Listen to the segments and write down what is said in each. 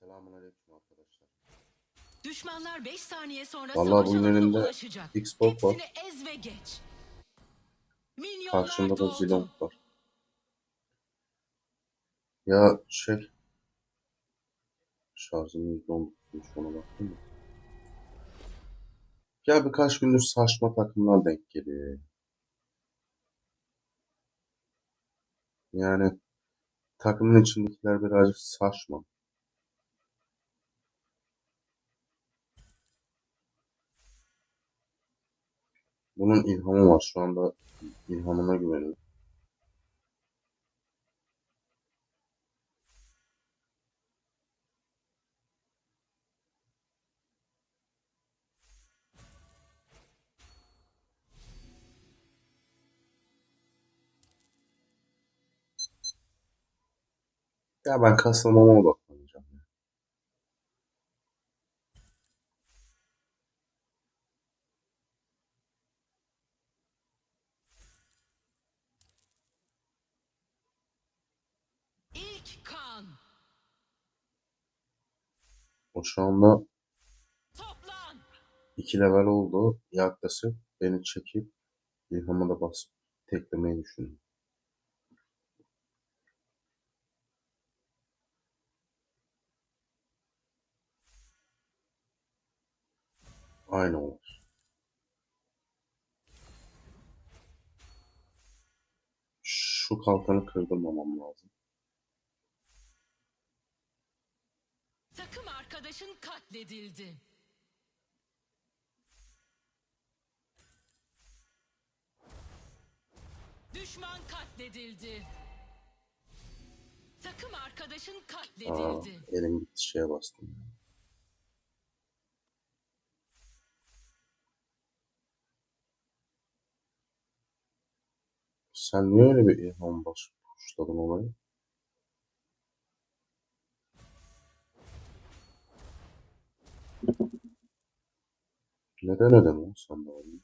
Selamünaleyküm arkadaşlar. Düşmanlar 5 saniye sonra Vallahi savaş bunun alanına önünde ulaşacak. Xbox var. Hepsini ez ve geç. Minyonlar Karşımda da doğdu. Zilong var. Ya şey... Şarjım %19'muş ona baktın mı? Ya birkaç gündür saçma takımlar denk geliyor. Yani takımın içindekiler birazcık saçma. Bunun ilhamı var. Şu anda ilhamına güveniyorum. Ya ben kasılmama odaklanacağım. ya. İlk kan. O şu anda. 2 level oldu. Yaklaşık beni çekip ilhama da basıp teklemeyi düşünüyorum. Aynı olur. Şu kalkanı kırdırmamam lazım. Takım arkadaşın katledildi. Düşman katledildi. Takım arkadaşın Aa, katledildi. elim gitti şeye bastım. Sen niye öyle bir ilham basıp tuşladın olayı? Neden lan sen de oğlum?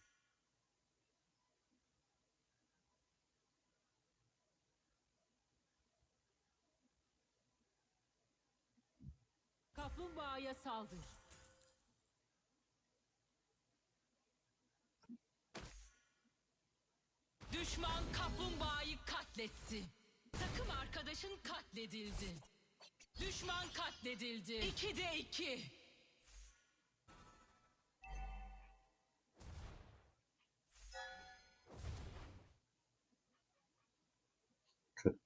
Kaplumbağaya saldır. Düşman kaplumbağayı katletti. Takım arkadaşın katledildi. Düşman katledildi. 2'de 2. Kötü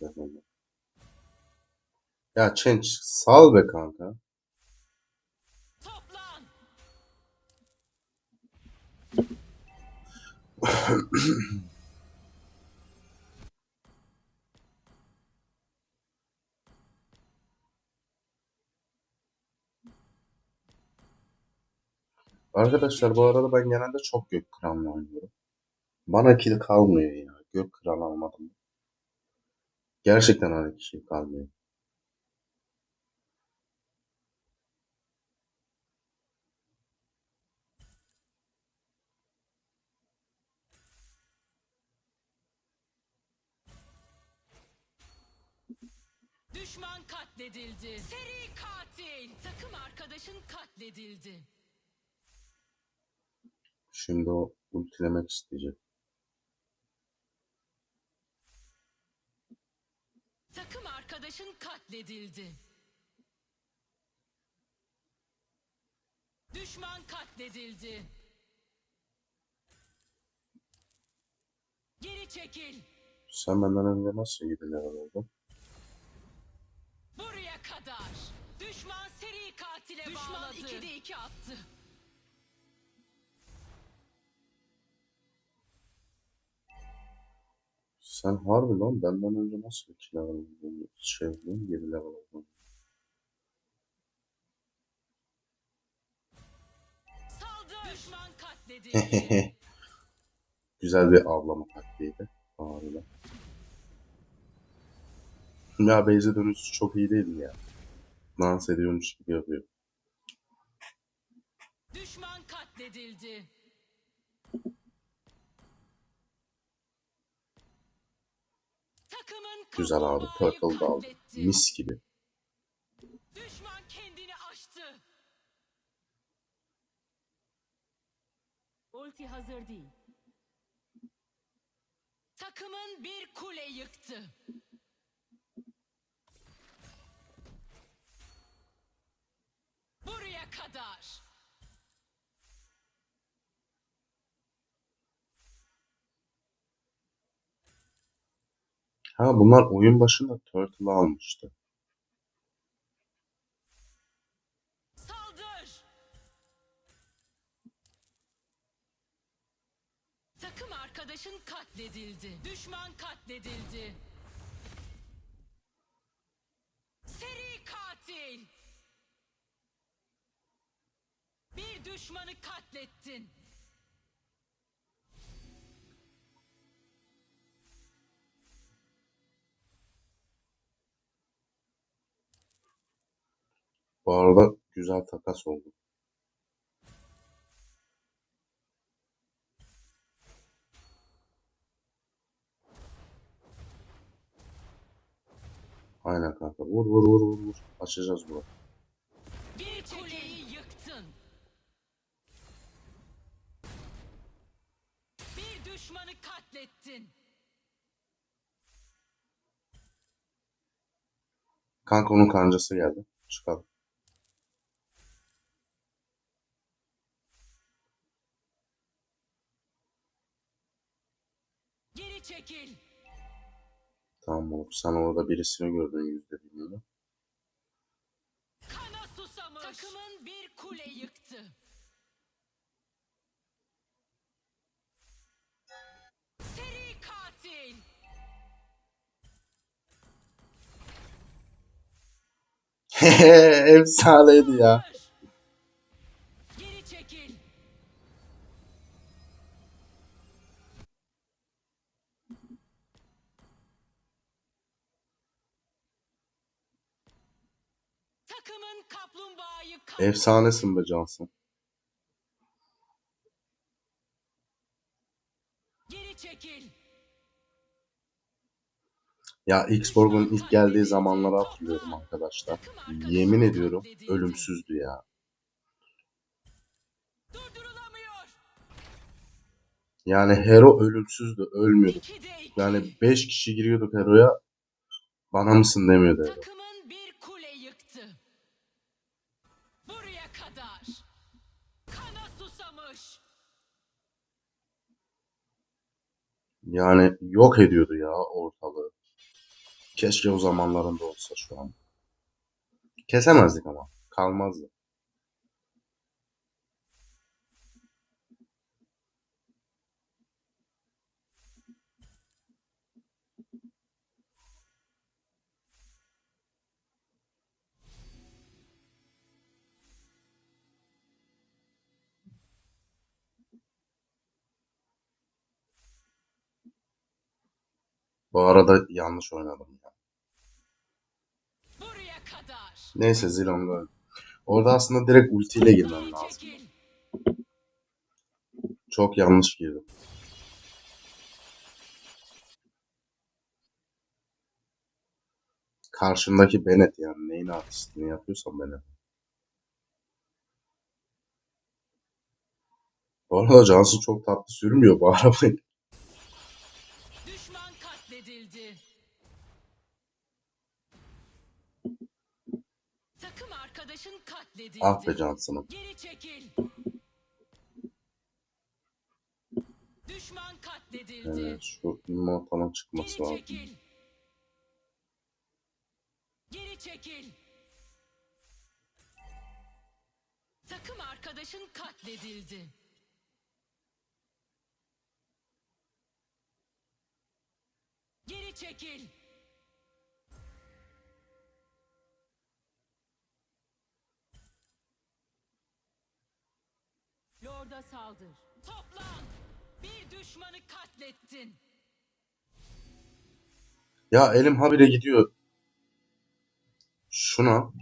ya vallahi. Ya Change sal be kanka. Arkadaşlar bu arada ben genelde çok gök kralı oynuyorum. Bana kill kalmıyor ya. Gök kral almadım. Gerçekten hani kill kalmıyor. Düşman katledildi. Seri katil. Takım arkadaşın katledildi. Şimdi o ultilemek isteyecek. Takım arkadaşın katledildi. Düşman katledildi. Geri çekil. Sen benden önce nasıl 7 level oldun? Buraya kadar. Düşman seri katile Düşman bağladı. Düşman 2'de 2 attı. Sen harbi lan benden önce nasıl 2 level oldun? Şey oldun 7 level oldun. Güzel bir avlama taktiğiydi. Harbiden. Ya Beyze dönüşü çok iyi değil ya? Dans ediyormuş gibi yapıyor. Düşman katledildi. Takımın Güzel abi. Turtle da. Mis gibi. Ulti hazır değil. Takımın bir kule yıktı. Buraya kadar. Ha bunlar oyun başında Turtle almıştı. Takım arkadaşın katledildi. Düşman katledildi. Seri katil! Bir düşmanı katlettin. Bu arada güzel takas oldu. Aynen kanka. Vur vur vur vur vur. Açacağız bunu. Bir kuleyi yıktın. Bir düşmanı katlettin. Kanka onun kancası geldi. Çıkalım. Geri çekil. Tamam oğlum. Sen orada birisini gördün yüzde bilmiyorum. Kana susamış. Takımın bir kule yıktı. Seri katil. Efsaneydi ya. Takımın kaplumbağayı. Efsanesin be Cansın. Geri çekil. Ya X-Borg'un ilk geldiği zamanları hatırlıyorum arkadaşlar. Yemin ediyorum ölümsüzdü ya. Durdurulamıyor. Yani Hero ölümsüzdü, ölmüyordu. İki de iki. Yani 5 kişi giriyorduk Hero'ya. Bana mısın demiyordu Hero. Takımın Yani yok ediyordu ya ortalığı. Keşke o zamanlarında olsa şu an. Kesemezdik ama. Kalmazdı. Bu arada yanlış oynadım ya. Neyse Zilong'da. Orada aslında direkt ultiyle girmem lazım. Çok yanlış girdim. Karşımdaki Bennett yani neyin artistliğini yapıyorsam Bennett. Bu arada Cansu çok tatlı sürmüyor bu arabayı. Arkadaşın katledildi. Ah be Cansu'num. Geri çekil. Düşman katledildi. Evet, şu immortalın çıkması Geri lazım. çekil. Geri çekil. Takım arkadaşın katledildi. Geri çekil. Lord'a saldır. Toplan. Bir düşmanı katlettin. Ya elim habire gidiyor. Şuna.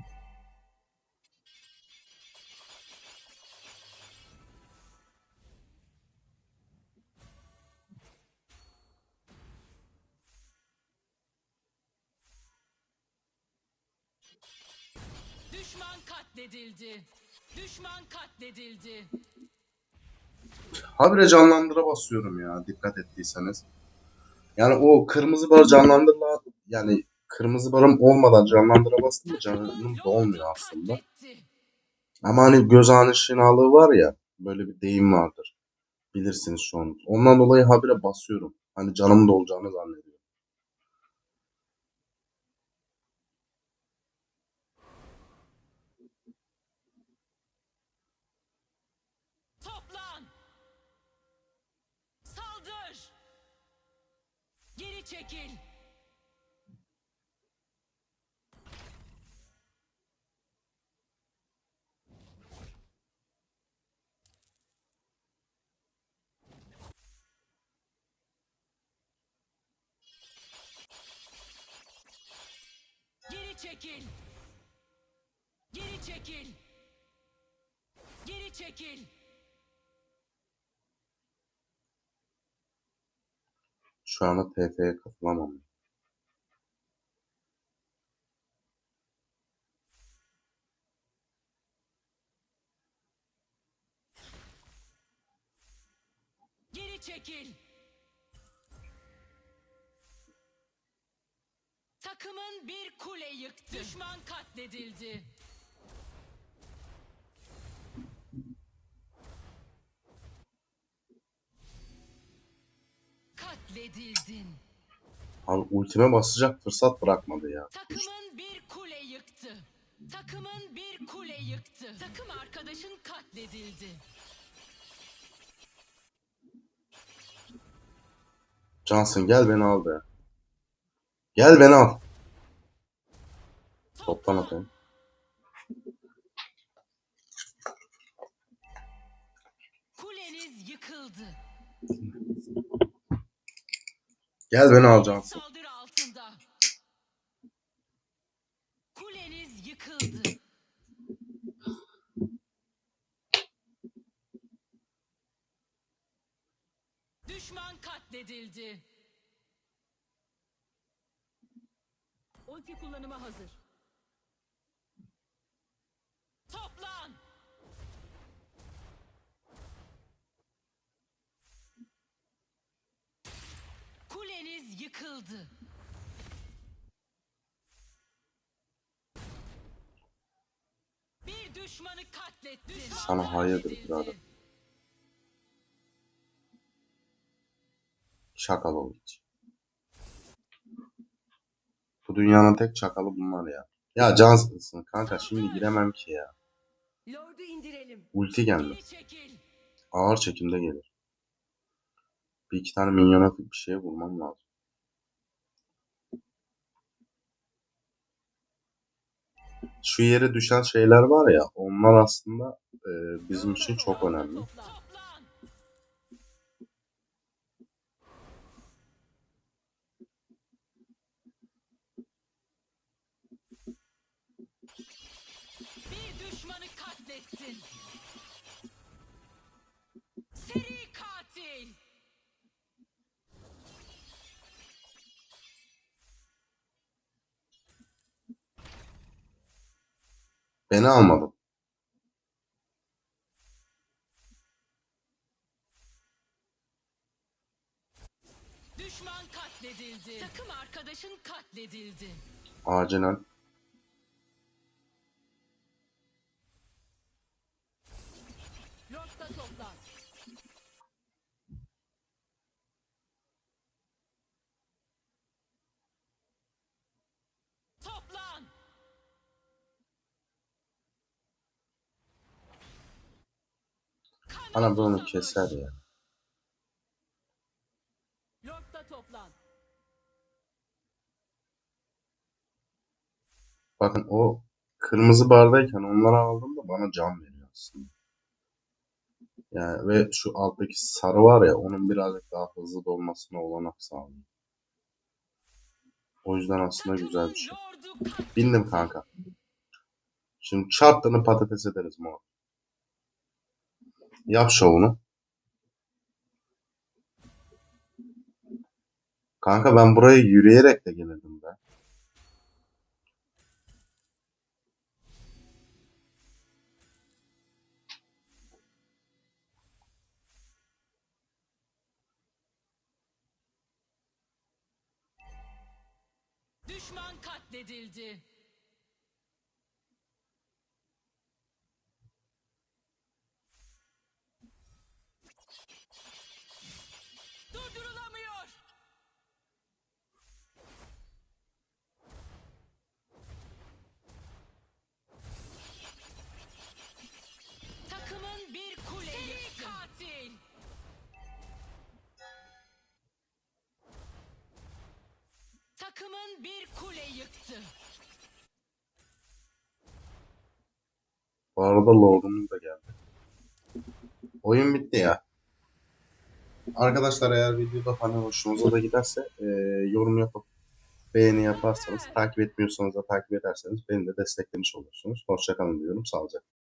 Düşman katledildi. Düşman katledildi. Habire canlandıra basıyorum ya dikkat ettiyseniz. Yani o kırmızı bar canlandırla yani kırmızı barım olmadan canlandıra bastım canım dolmuyor aslında. Ama hani göz aşinalığı var ya böyle bir deyim vardır. Bilirsiniz an. Ondan dolayı habire basıyorum. Hani canım dolacağını zannediyorum. Geri çekil. Geri çekil. Geri çekil. Geri çekil. Şu anda TF'ye katılamam. Geri çekil. Takımın bir kule yıktı. Düşman katledildi. Katledildin. Abi ultime basacak fırsat bırakmadı ya. Takımın bir kule yıktı. Takımın bir kule yıktı. Takım arkadaşın katledildi. Johnson gel beni al be. Gel beni al. Toptan atayım. Kuleniz yıkıldı. Gel beni al Johnson. Saldırı altında. Kuleniz yıkıldı. Düşman katledildi. Ulti kullanıma hazır. Toplan. Kuleniz yıkıldı. Bir düşmanı katletti. Düşman Sana hayırdır birader. Şakal ol hiç. Bu dünyanın tek çakalı bunlar ya. Ya Johnson'sın kanka şimdi giremem ki ya. Lord'u indirelim. Ulti geldi. Ağır çekimde gelir. Bir iki tane minyona bir şeye vurmam lazım. Şu yere düşen şeyler var ya onlar aslında e, bizim için çok önemli. Bir düşmanı katlettin. Beni almadın. Düşman katledildi. Takım arkadaşın katledildi. Acilen Bana bunu keser ya. Bakın o kırmızı bardayken onları aldığımda bana can veriyor aslında. Yani ve şu alttaki sarı var ya onun birazcık daha hızlı dolmasına olanak sağlıyor. O yüzden aslında güzel bir şey. Bindim kanka. Şimdi çarptığını patates ederiz mor. Yap şovunu. Kanka ben buraya yürüyerek de gelirdim be. Düşman katledildi. Takımın bir kule yıktı. Bu arada Lord'umuz da geldi. Oyun bitti ya. Arkadaşlar eğer videoda hani hoşunuza da giderse e, yorum yapıp beğeni yaparsanız, takip etmiyorsanız da takip ederseniz beni de desteklemiş olursunuz. Hoşçakalın diyorum. Sağlıcakla.